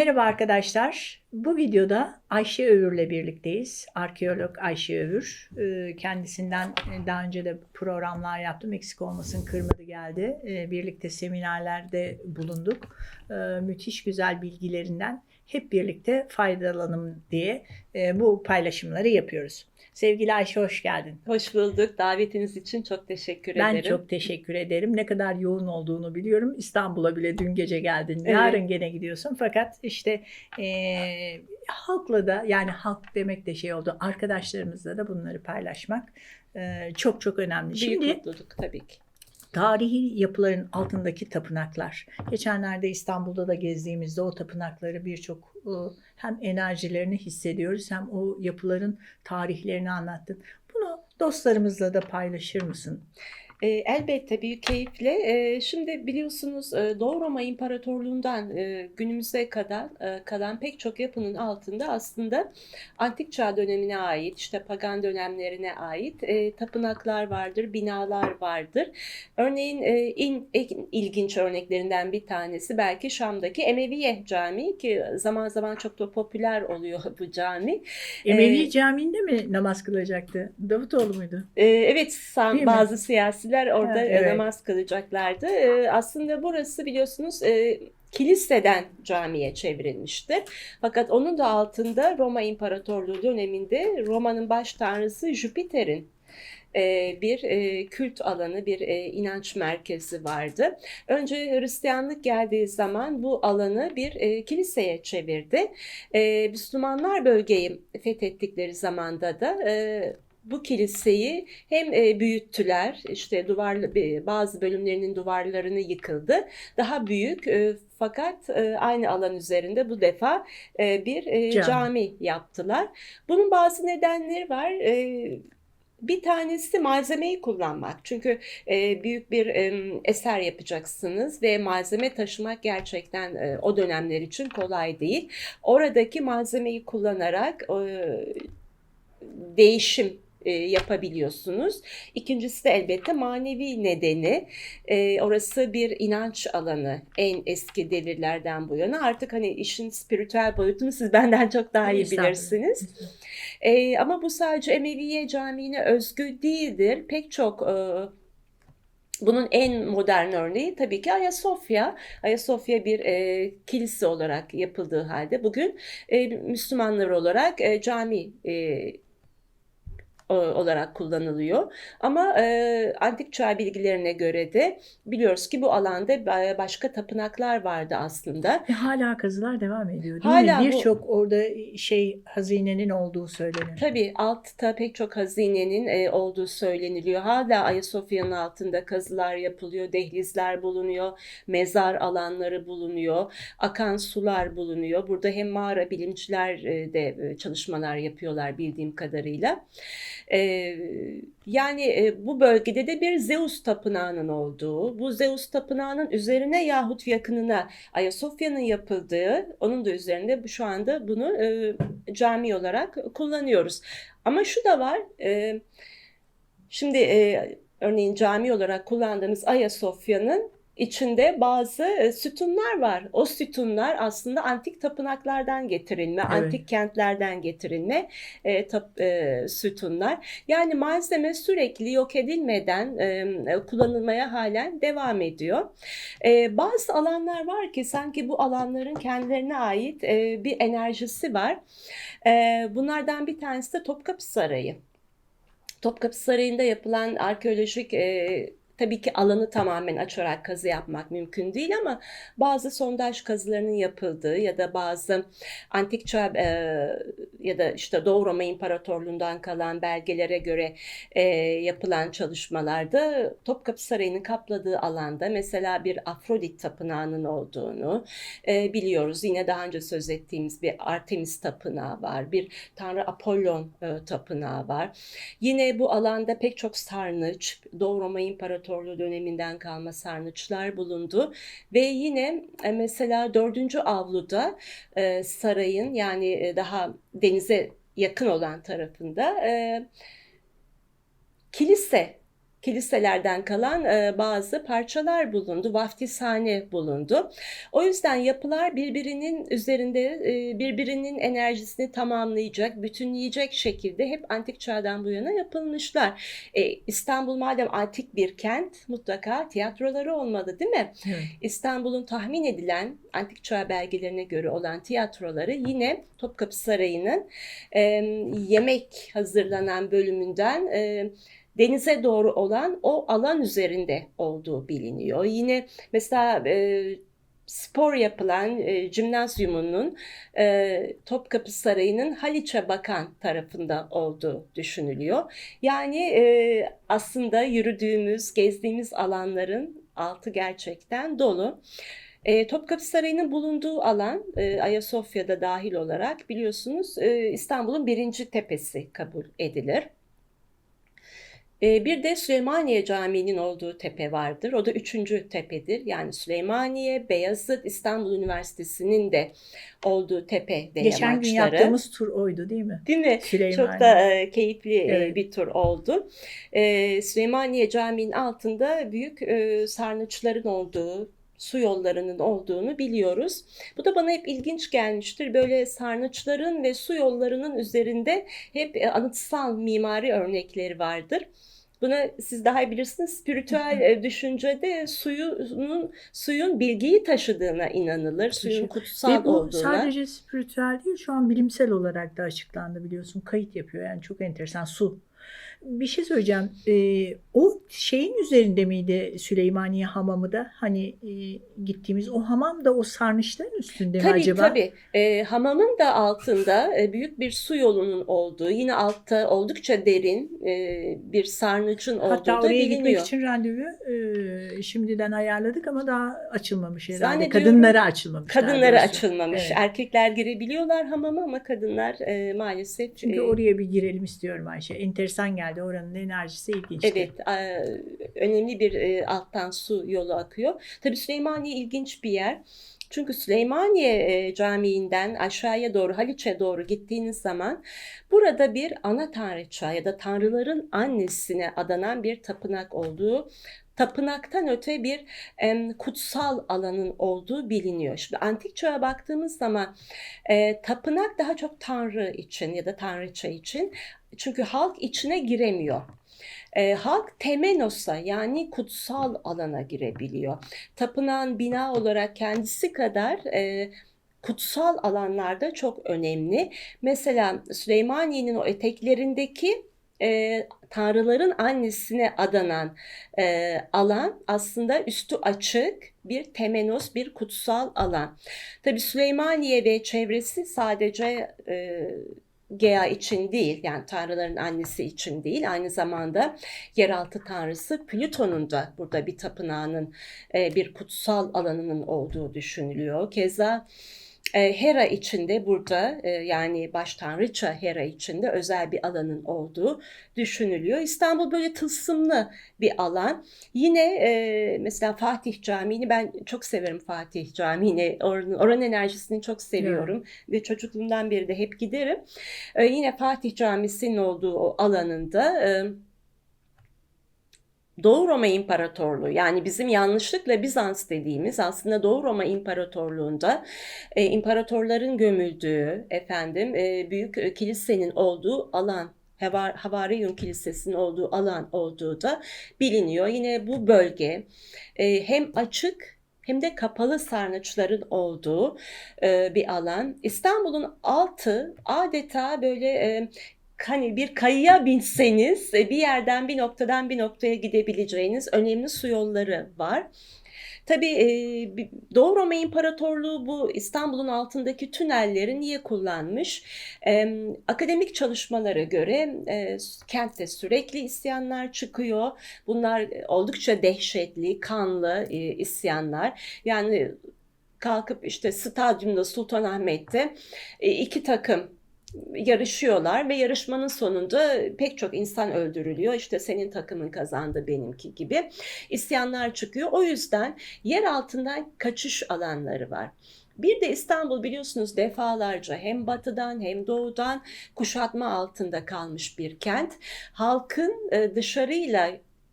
Merhaba arkadaşlar. Bu videoda Ayşe Övür'le birlikteyiz. Arkeolog Ayşe Övür. Ee, Kendisinden e, daha önce de programlar yaptım. Eksik olmasın kırmadı geldi. Ee, Birlikte seminerlerde bulunduk. Ee, Müthiş güzel bilgilerinden hep birlikte faydalanalım diye e, bu paylaşımları yapıyoruz. Sevgili Ayşe hoş geldin. Hoş bulduk. Davetiniz için çok teşekkür Ben ederim. çok teşekkür ederim. Ne kadar yoğun olduğunu biliyorum. İstanbul'a bile dün gece geldin. Evet. Yarın gene gidiyorsun. Fakat işte eee, halkla da yani halk demek de şey oldu. Arkadaşlarımızla da bunları paylaşmak eee, çok çok önemli. Büyük Şimdi mutluluk tabii ki. Tarihi yapıların altındaki tapınaklar. Geçenlerde İstanbul'da da gezdiğimizde o tapınakları birçok e, hem enerjilerini hissediyoruz hem o yapıların tarihlerini anlattın. Bunu dostlarımızla da paylaşır mısın? Ee, elbette büyük keyifle. Ee, şimdi biliyorsunuz e, Doğu Roma İmparatorluğu'ndan e, günümüze kadar e, kalan pek çok yapının altında aslında Antik Çağ dönemine ait, işte pagan dönemlerine ait e, tapınaklar vardır, binalar vardır. Örneğin e, in- en ilginç örneklerinden bir tanesi belki Şam'daki Emeviye Camii ki zaman zaman çok da popüler oluyor bu cami. Emevi Ee, Camii'nde mi namaz kılacaktı? Davutoğlu muydu? Ee, Evet, san- Değil mi? Siyasiler orada e, evet. namaz kılacaklardı. Ee, Aslında burası biliyorsunuz e, kiliseden camiye çevrilmiştir. Fakat onun da altında Roma İmparatorluğu döneminde Roma'nın baş tanrısı Jüpiter'in e, bir e, kült alanı, bir e, inanç merkezi vardı. Önce Hristiyanlık geldiği zaman bu alanı bir e, kiliseye çevirdi. E, Müslümanlar bölgeyi fethettikleri zamanda da e, bu kiliseyi hem e, büyüttüler, işte duvar e, bazı bölümlerinin duvarlarını yıkıldı. Daha büyük e, fakat aynı alan üzerinde bu defa bir Cami. cami yaptılar. Bunun bazı nedenleri var. Bir tanesi malzemeyi kullanmak. Çünkü e, büyük bir e, eser yapacaksınız ve malzeme taşımak gerçekten e, o dönemler için kolay değil. Oradaki malzemeyi kullanarak e, değişim e, yapabiliyorsunuz. İkincisi de elbette manevi nedeni. E, orası bir inanç alanı. En eski devirlerden bu yana. Artık hani işin spiritüel boyutunu siz benden çok daha iyi bilirsiniz. E, ama bu sadece Emeviye Camii'ne özgü değildir. Pek çok e, bunun en modern örneği tabii ki Ayasofya. Ayasofya bir e, kilise olarak yapıldığı halde bugün e, Müslümanlar olarak e, cami e, olarak kullanılıyor. Ama e, antik çağ bilgilerine göre de biliyoruz ki bu alanda ba- başka tapınaklar vardı aslında. Ve hala kazılar devam ediyor değil Hala mi? Birçok orada şey hazinenin olduğu söyleniyor. Tabii altta pek çok hazinenin e, olduğu söyleniliyor. Hala Ayasofya'nın altında kazılar yapılıyor, dehlizler bulunuyor, mezar alanları bulunuyor, akan sular bulunuyor. Burada hem mağara bilimciler e, de e, çalışmalar yapıyorlar bildiğim kadarıyla. E, yani e, bu bölgede de bir Zeus tapınağının olduğu, bu Zeus tapınağının üzerine yahut yakınına Ayasofya'nın yapıldığı, onun da üzerinde şu anda bunu e, cami olarak kullanıyoruz. Ama şu da var, e, şimdi e, örneğin cami olarak kullandığımız Ayasofya'nın içinde bazı e, sütunlar var. O sütunlar aslında antik tapınaklardan getirilme, Evet. antik kentlerden getirilme e, tap- e, sütunlar. Yani malzeme sürekli yok edilmeden e, kullanılmaya halen devam ediyor. E, bazı alanlar var ki sanki bu alanların kendilerine ait e, bir enerjisi var. E, bunlardan bir tanesi de Topkapı Sarayı. Topkapı Sarayı'nda yapılan arkeolojik e, tabii ki alanı tamamen açarak kazı yapmak mümkün değil ama bazı sondaj kazılarının yapıldığı ya da bazı antik çağ e, ya da işte Doğu Roma İmparatorluğundan kalan belgelere göre e, yapılan çalışmalarda Topkapı Sarayı'nın kapladığı alanda mesela bir Afrodit tapınağının olduğunu e, biliyoruz. Yine daha önce söz ettiğimiz bir Artemis tapınağı var, bir Tanrı Apollon e, tapınağı var. Yine bu alanda pek çok sarnıç, Doğu Roma İmparatorluğu döneminden kalma sarnıçlar bulundu. Ve yine e, mesela 4. avluda e, sarayın yani e, daha denize yakın olan tarafında kilise kiliselerden kalan e, bazı parçalar bulundu, vaftizhane bulundu. O yüzden yapılar birbirinin üzerinde e, birbirinin enerjisini tamamlayacak, bütünleyecek şekilde hep antik çağdan bu yana yapılmışlar. E, İstanbul madem antik bir kent mutlaka tiyatroları olmalı değil mi? Evet. İstanbul'un tahmin edilen antik çağ belgelerine göre olan tiyatroları yine Topkapı Sarayı'nın e, yemek hazırlanan bölümünden e, denize doğru olan o alan üzerinde olduğu biliniyor. Yine mesela e, spor yapılan e, jimnazyumunun e, Topkapı Sarayı'nın Haliç'e bakan tarafında olduğu düşünülüyor. Yani e, aslında yürüdüğümüz, gezdiğimiz alanların altı gerçekten dolu. E, Topkapı Sarayı'nın bulunduğu alan e, Ayasofya'da dahil olarak biliyorsunuz e, İstanbul'un birinci tepesi kabul edilir. E, bir de Süleymaniye Camii'nin olduğu tepe vardır. O da üçüncü tepedir. Yani Süleymaniye, Beyazıt, İstanbul Üniversitesi'nin de olduğu tepe de Geçen gün yamaçları. yaptığımız tur oydu değil mi? Değil mi? Süleymaniye. Çok da e, keyifli e, Evet. bir tur oldu. E, Süleymaniye Camii'nin altında büyük e, sarnıçların olduğu, su yollarının olduğunu biliyoruz. Bu da bana hep ilginç gelmiştir. Böyle sarnıçların ve su yollarının üzerinde hep anıtsal mimari örnekleri vardır. Buna siz daha iyi bilirsiniz. Spiritüel e, düşüncede suyun suyun bilgiyi taşıdığına inanılır. Suyun kutsal Ve bu olduğuna. sadece spiritüel değil şu an bilimsel olarak da açıklandı biliyorsun. Kayıt yapıyor yani çok enteresan su. Bir şey söyleyeceğim. Ee, o şeyin üzerinde miydi Süleymaniye Hamamı da? Hani e, gittiğimiz o hamam da o sarnıçların üstünde mi Tabii acaba? tabii. Ee, hamamın da altında e, büyük bir su yolunun olduğu, yine altta oldukça derin e, bir sarnıcın olduğu Hatta da oraya gitmek biliniyor. için randevu e, şimdiden ayarladık ama daha açılmamış herhalde. Kadınlara açılmamış. Kadınlara açılmamış. Evet. Erkekler girebiliyorlar hamama ama kadınlar e, maalesef Çünkü e, oraya bir girelim istiyorum Ayşe. Enteresan geldi. Oranın enerjisi ilginçti. Evet, e, önemli bir e, alttan su yolu akıyor. Tabii Süleymaniye ilginç bir yer. Çünkü Süleymaniye e, Camii'nden aşağıya doğru Haliç'e doğru gittiğiniz zaman burada bir ana tanrıça ya da tanrıların annesine adanan bir tapınak olduğu tapınaktan öte bir em, kutsal alanın olduğu biliniyor. Şimdi antik çağa baktığımız zaman e, tapınak daha çok tanrı için ya da tanrıça için çünkü halk içine giremiyor. E, halk temenos'a yani kutsal alana girebiliyor. Tapınağın bina olarak kendisi kadar e, kutsal alanlarda çok önemli. Mesela Süleymaniye'nin o eteklerindeki e, tanrıların annesine adanan e, alan aslında üstü açık bir temenos, bir kutsal alan. Tabi Süleymaniye ve çevresi sadece e, Gea için değil yani tanrıların annesi için değil aynı zamanda yeraltı tanrısı Plüton'un da burada bir tapınağının e, bir kutsal alanının olduğu düşünülüyor. Keza Hera içinde burada e, yani baş tanrıça Hera içinde özel bir alanın olduğu düşünülüyor. İstanbul böyle tılsımlı bir alan. Yine e, mesela Fatih Camii'ni ben çok severim Fatih Camii'ni. Oranın, oranın enerjisini çok seviyorum ve çocukluğumdan beri de hep giderim. E, yine Fatih Camisi'nin olduğu o alanında e, Doğu Roma İmparatorluğu yani bizim yanlışlıkla Bizans dediğimiz aslında Doğu Roma İmparatorluğu'nda e, imparatorların gömüldüğü efendim e, büyük e, kilisenin olduğu alan Havar- Havariyun Kilisesi'nin olduğu alan olduğu da biliniyor. Yine bu bölge e, hem açık hem de kapalı sarnıçların olduğu e, bir alan. İstanbul'un altı adeta böyle e, hani bir kayıya binseniz e, bir yerden bir noktadan bir noktaya gidebileceğiniz önemli su yolları var. Tabii e, Doğu Roma İmparatorluğu bu İstanbul'un altındaki tünelleri niye kullanmış? Akademik çalışmalara göre e, kentte sürekli isyanlar çıkıyor. Bunlar e, oldukça dehşetli, kanlı e, isyanlar. Yani kalkıp işte stadyumda Sultanahmet'te e, iki takım yarışıyorlar ve yarışmanın sonunda pek çok insan öldürülüyor. İşte senin takımın kazandı benimki gibi isyanlar çıkıyor. O yüzden yer altından kaçış alanları var. Bir de İstanbul biliyorsunuz defalarca hem batıdan hem doğudan kuşatma altında kalmış bir kent. Halkın e, dışarıyla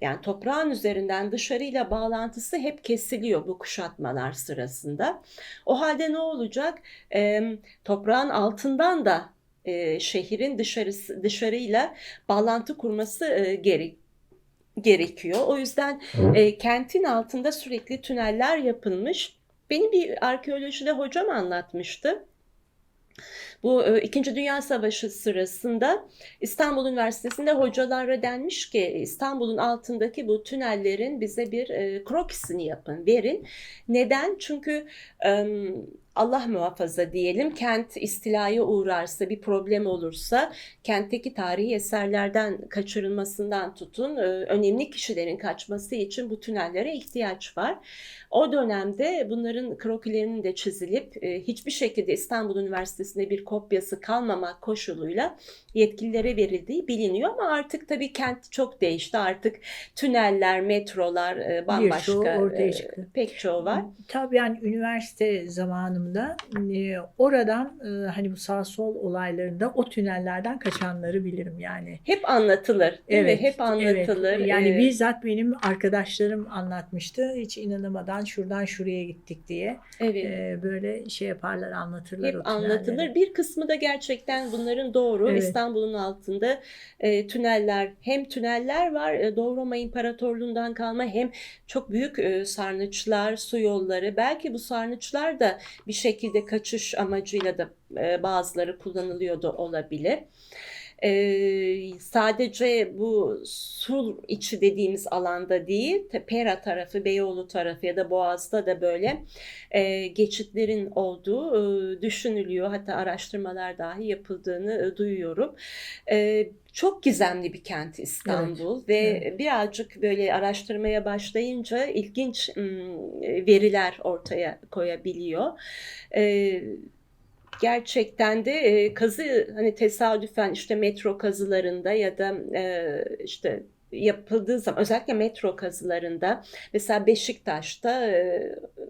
yani toprağın üzerinden dışarıyla bağlantısı hep kesiliyor bu kuşatmalar sırasında. O halde ne olacak? E, toprağın altından da e, şehrin dışarısı dışarıyla bağlantı kurması e, gerek gerekiyor. O yüzden e, kentin altında sürekli tüneller yapılmış. Beni bir arkeolojide hocam anlatmıştı. Bu e, İkinci Dünya Savaşı sırasında İstanbul Üniversitesi'nde hocalara denmiş ki İstanbul'un altındaki bu tünellerin bize bir e, krokisini yapın, verin. Neden? Çünkü e, Allah muhafaza diyelim kent istilaya uğrarsa bir problem olursa kentteki tarihi eserlerden kaçırılmasından tutun e, önemli kişilerin kaçması için bu tünellere ihtiyaç var. O dönemde bunların krokilerinin de çizilip e, hiçbir şekilde İstanbul Üniversitesi'nde bir kopyası kalmamak koşuluyla yetkililere verildiği biliniyor ama artık tabii kent çok değişti. Artık tüneller, metrolar e, bambaşka ortaya e, çıktı. pek çoğu var. Tabii yani üniversite zamanımda e, oradan e, hani bu sağ sol olaylarında o tünellerden kaçanları bilirim yani. Hep anlatılır. Değil mi? Hep anlatılır. Evet. Yani Ee, bizzat benim arkadaşlarım anlatmıştı. Hiç inanamadan şuradan şuraya gittik diye. evet. E, böyle şey yaparlar, anlatırlar o Hep tünelleri. anlatılır. Bir kısmı da gerçekten bunların doğru. Evet. İstanbul'un altında e, tüneller, hem tüneller var e, Doğu Roma İmparatorluğundan kalma hem çok büyük e, sarnıçlar, su yolları. Belki bu sarnıçlar da bir şekilde kaçış amacıyla da e, bazıları kullanılıyordu olabilir. E, sadece bu sur içi dediğimiz alanda değil, Pera tarafı, Beyoğlu tarafı ya da Boğaz'da da böyle e, geçitlerin olduğu e, düşünülüyor. Hatta araştırmalar dahi yapıldığını e, duyuyorum. E, çok gizemli bir kent İstanbul ve evet. birazcık böyle araştırmaya başlayınca ilginç veriler ortaya koyabiliyor. E, gerçekten de e, kazı hani tesadüfen işte metro kazılarında ya da e, işte yapıldığı zaman özellikle metro kazılarında mesela Beşiktaş'ta e,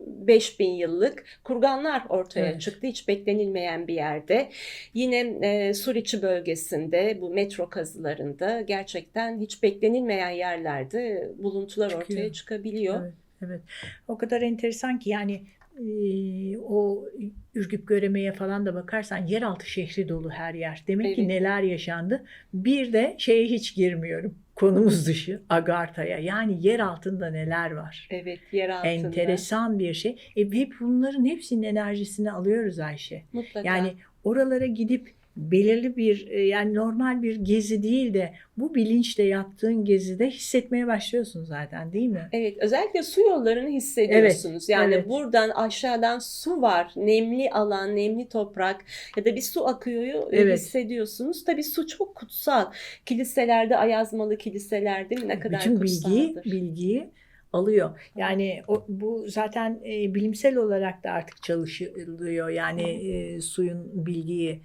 5000 yıllık kurganlar ortaya Evet. çıktı hiç beklenilmeyen bir yerde. Yine e, Suriçi bölgesinde bu metro kazılarında gerçekten hiç beklenilmeyen yerlerde buluntular Çıkıyor. ortaya çıkabiliyor. Evet, evet. O kadar enteresan ki yani e, o Ürgüp Göreme'ye falan da bakarsan yeraltı şehri dolu her yer. Demek ki Evet. neler yaşandı. Bir de şeye hiç girmiyorum. Konumuz dışı Agartha'ya. Yani yer altında neler var. Evet, yer altında. Enteresan bir şey. E, ve bunların hepsinin enerjisini alıyoruz Ayşe. Mutlaka. Yani oralara gidip belirli bir e, yani normal bir gezi değil de bu bilinçle yaptığın gezide hissetmeye başlıyorsun zaten değil mi? Evet, özellikle su yollarını hissediyorsunuz. yani evet. buradan aşağıdan su var, nemli alan, nemli toprak ya da bir su akıyor e, Evet. hissediyorsunuz. Tabii su çok kutsal. Kiliselerde, ayazmalı kiliseler değil mi? Ne kadar Bütün bilgiyi kutsaldır. bilgiyi alıyor. Yani o, bu zaten e, bilimsel olarak da artık çalışılıyor. Yani e, suyun bilgiyi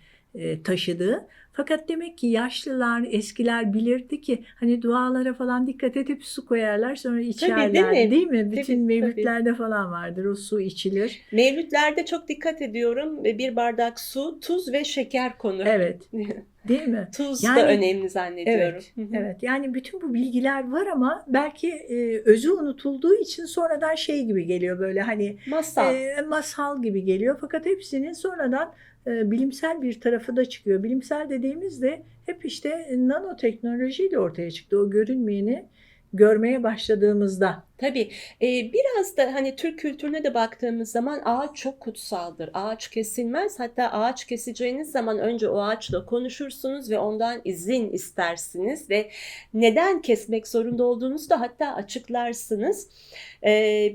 taşıdığı. Fakat demek ki yaşlılar, eskiler bilirdi ki hani dualara falan dikkat edip su koyarlar sonra içerler. değil mi? mi? Bütün Tabii, mevlütlerde falan vardır. O su içilir. Mevlütlerde çok dikkat ediyorum. Bir bardak su, tuz ve şeker konur. Evet. Değil mi? Tuz Yani- da önemli zannediyorum. Evet, evet. Yani bütün bu bilgiler var ama belki e, özü unutulduğu için sonradan şey gibi geliyor böyle hani Masal. e, masal gibi geliyor. Fakat hepsinin sonradan e, bilimsel bir tarafı da çıkıyor. Bilimsel dediğimizde hep işte nanoteknolojiyle ortaya çıktı. O görünmeyeni görmeye başladığımızda. Tabii e, biraz da hani Türk kültürüne de baktığımız zaman ağaç çok kutsaldır. Ağaç kesilmez. Hatta ağaç keseceğiniz zaman önce o ağaçla konuşursunuz ve ondan izin istersiniz ve neden kesmek zorunda olduğunuzu da hatta açıklarsınız. E,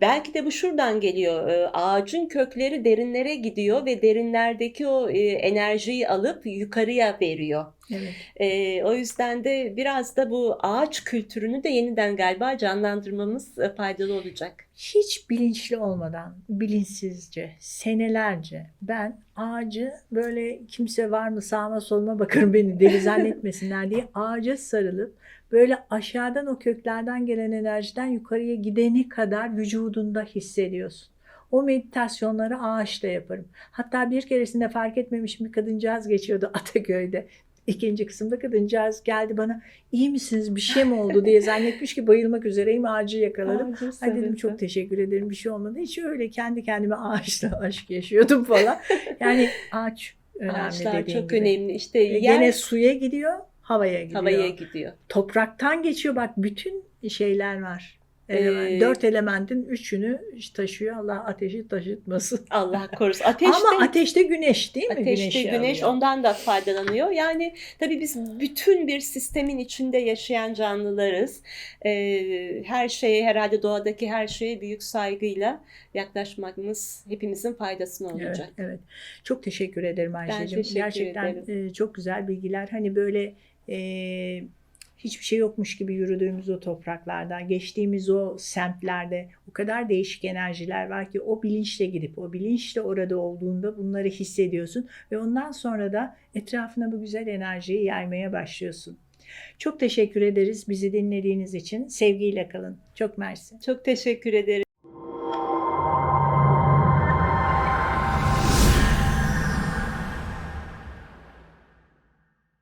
Belki de bu şuradan geliyor. Ağacın kökleri derinlere gidiyor ve derinlerdeki o enerjiyi alıp yukarıya veriyor. Evet. E, o yüzden de biraz da bu ağaç kültürünü de yeniden galiba canlandırmamız e, faydalı olacak. Hiç bilinçli olmadan, bilinçsizce, senelerce ben ağacı böyle kimse var mı sağıma soluma bakın beni deli zannetmesinler diye ağaca sarılıp böyle aşağıdan o köklerden gelen enerjiden yukarıya gidene kadar vücudunda hissediyorsun. O meditasyonları ağaçla yaparım. Hatta bir keresinde fark etmemiş bir kadıncağız geçiyordu Ataköy'de. İkinci kısımda kadıncağız geldi bana iyi misiniz bir şey mi oldu diye zannetmiş ki bayılmak üzereyim ağacı yakaladım. Ağacın Ay dedim çok teşekkür ederim bir şey olmadı. Hiç öyle kendi kendime ağaçla aşk yaşıyordum falan. Yani ağaç önemli Ağaçlar çok gibi. önemli. İşte E, yer Gene suya gidiyor, havaya gidiyor. havaya gidiyor. Topraktan geçiyor bak bütün şeyler var. Elemen- Ee, Dört elementin üçünü taşıyor. Allah ateşi taşıtmasın. Allah korusun. Ateşte Ama ateşte güneş değil mi? Ateşte Güneşi güneş alıyor. ondan da faydalanıyor. Yani tabii biz bütün bir sistemin içinde yaşayan canlılarız. Ee, her şeye herhalde doğadaki her şeye büyük saygıyla yaklaşmamız hepimizin faydasına olacak. Evet, evet. Çok teşekkür ederim Ayşe'cim. Gerçekten e, çok güzel bilgiler. Hani böyle e, hiçbir şey yokmuş gibi yürüdüğümüz o topraklarda, geçtiğimiz o semtlerde o kadar değişik enerjiler var ki o bilinçle gidip o bilinçle orada olduğunda bunları hissediyorsun ve ondan sonra da etrafına bu güzel enerjiyi yaymaya başlıyorsun. Çok teşekkür ederiz bizi dinlediğiniz için. Sevgiyle kalın. Çok mersi. Çok teşekkür ederim.